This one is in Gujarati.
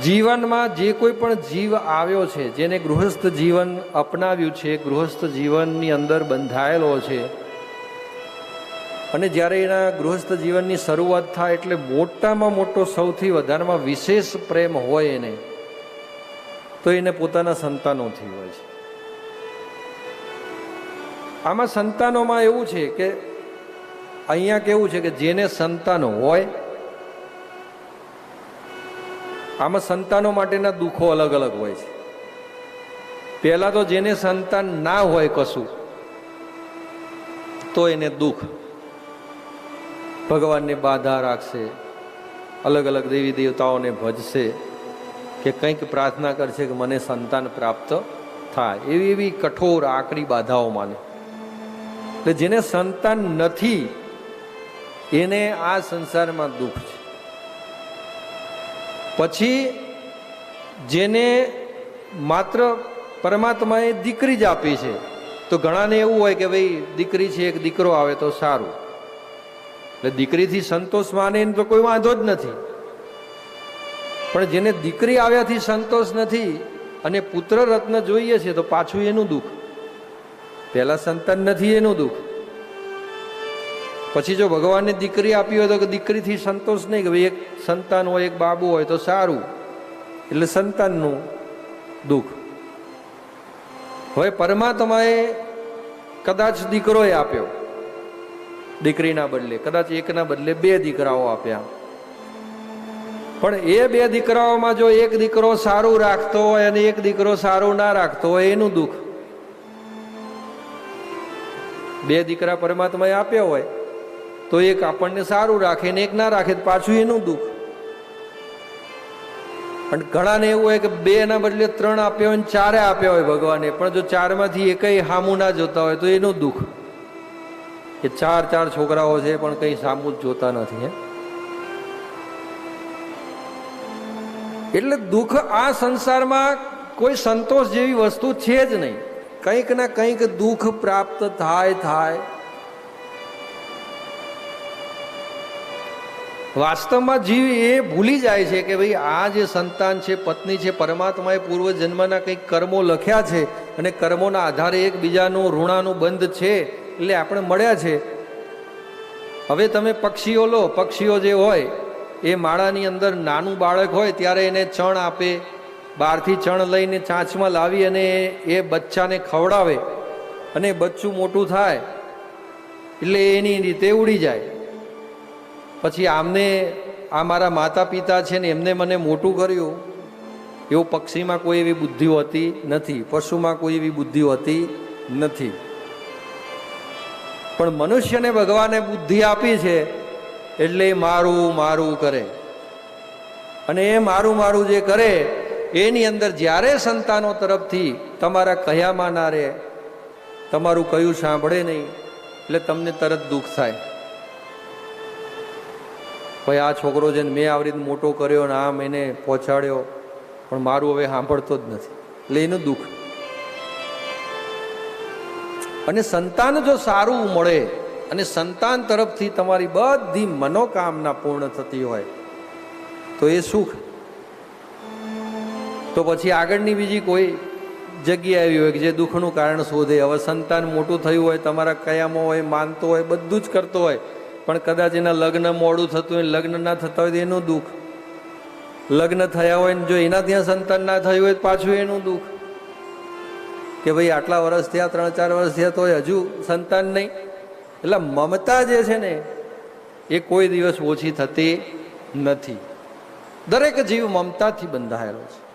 જીવનમાં જે કોઈ પણ જીવ આવ્યો છે, જેને ગૃહસ્થ જીવન અપનાવ્યું છે, ગૃહસ્થ જીવનની અંદર બંધાયેલો છે, અને જ્યારે એના ગૃહસ્થ જીવનની શરૂઆત થાય એટલે મોટામાં મોટો સૌથી વધારેમાં વિશેષ પ્રેમ હોય એને, તો એને પોતાના સંતાનોથી હોય છે. આમાં સંતાનોમાં એવું છે કે, અહીંયા કેવું છે કે જેને સંતાનો હોય આમાં સંતાનો માટેના દુઃખો અલગ અલગ હોય છે. પહેલાં તો જેને સંતાન ના હોય કશું, તો એને દુઃખ. ભગવાનને બાધા રાખશે, અલગ અલગ દેવી દેવતાઓને ભજશે, કે કંઈક પ્રાર્થના કરશે કે મને સંતાન પ્રાપ્ત થાય. એવી એવી કઠોર, આકરી બાધાઓ માને. એટલે જેને સંતાન નથી, એને આ સંસારમાં દુઃખ છે. પછી જેને માત્ર પરમાત્માએ દીકરી જ આપી છે, તો ઘણાને એવું હોય કે ભાઈ દીકરી છે, એક દીકરો આવે તો સારું. એટલે દીકરીથી સંતોષ માને તો કોઈ વાંધો જ નથી. પણ જેને દીકરી આવ્યાથી સંતોષ નથી અને પુત્ર રત્ન જોઈએ છે તો પાછું એનું દુઃખ. પહેલાં સંતાન નથી એનું દુઃખ. પછી જો ભગવાનને દીકરી આપી હોય તો દીકરીથી સંતોષ નહીં કે ભાઈ એક સંતાન હોય, એક બાબુ હોય તો સારું. એટલે સંતાનનું દુઃખ. હવે પરમાત્માએ કદાચ દીકરોએ આપ્યો. દીકરીના બદલે, કદાચ એકના બદલે બે દીકરાઓ આપ્યા. પણ એ બે દીકરાઓમાં જો એક દીકરો સારું રાખતો હોય અને એક દીકરો સારું ના રાખતો હોય, એનું દુઃખ. બે દીકરા પરમાત્માએ આપ્યા હોય. તો એક આપણને સારું રાખે ને એક ના રાખે પાછું એનું દુઃખ. અને ઘણાને એવું હોય કે બે ના બદલે ત્રણ આપ્યા હોય ને ચારે આપ્યા હોય ભગવાને, પણ જો ચારમાંથી એકય હામું ના જોતા હોય તો એનું દુઃખ. કે ચાર ચાર છોકરાઓ છે પણ કંઈ સામું જોતા નથી એટલે દુઃખ આ સંસારમાં કોઈ સંતોષ જેવી વસ્તુ છે જ નહીં. કંઈક ના કંઈક દુઃખ પ્રાપ્ત થાય થાય. વાસ્તવમાં જીવ એ ભૂલી જાય છે કે ભાઈ આ જે સંતાન છે, પત્ની છે, પરમાત્માએ પૂર્વ જન્મના કંઈક કર્મો લખ્યા છે અને કર્મોના આધારે એકબીજાનું ઋણાનું બંધ છે એટલે આપણે મળ્યા છે. હવે તમે પક્ષીઓ લો, પક્ષીઓ જે હોય, એ માળાની અંદર નાનું બાળક હોય ત્યારે એને ચણ આપે, બહારથી ચણ લઈને ચાંચમાં લાવી અને એ બચ્ચાને ખવડાવે અને બચ્ચું મોટું થાય એટલે એની રીતે ઉડી જાય. પછી આમને, આ મારા માતા પિતા છે ને એમને મને મોટું કર્યું. એવું પક્ષીમાં કોઈ એવી બુદ્ધિ હોતી નથી, પશુમાં કોઈ એવી બુદ્ધિ હોતી નથી. પણ મનુષ્યને ભગવાને બુદ્ધિ આપી છે, એટલે મારું મારું કરે. અને એ મારું મારું જે કરે, એની અંદર જ્યારે સંતાનો તરફથી તમારા કહ્યામાં ના રહે, તમારું કયું સાંભળે નહીં, એટલે તમને તરત દુઃખ થાય. ભાઈ, આ છોકરો છે મેં આવી રીતે મોટો કર્યો ને આમ એને પહોંચાડ્યો, પણ મારું હવે સાંભળતો જ નથી. એટલે એનું દુઃખ. અને સંતાન જો સારું મળે, અને સંતાન તરફથી તમારી બધી મનોકામના પૂર્ણ થતી હોય, તો એ સુખ. તો પછી આગળની બીજી કોઈ જગ્યા આવી હોય કે જે દુઃખનું કારણ શોધે. હવે સંતાન મોટું થયું હોય, તમારા કયામાં હોય, માનતો હોય, બધું જ કરતો હોય પણ કદાચ એના લગ્ન મોડું થતું હોય, લગ્ન ના થતા હોય તો એનું દુઃખ. લગ્ન થયા હોય ને જો એના ત્યાં સંતાન ના થયું હોય પાછું એનું દુઃખ. કે ભાઈ આટલા વર્ષ થયા, ત્રણ ચાર વર્ષ થયા તો હજુ સંતાન નહીં. એટલે મમતા જે છે ને, એ કોઈ દિવસ ઓછી થતી નથી. દરેક જીવ મમતાથી બંધાયેલો છે.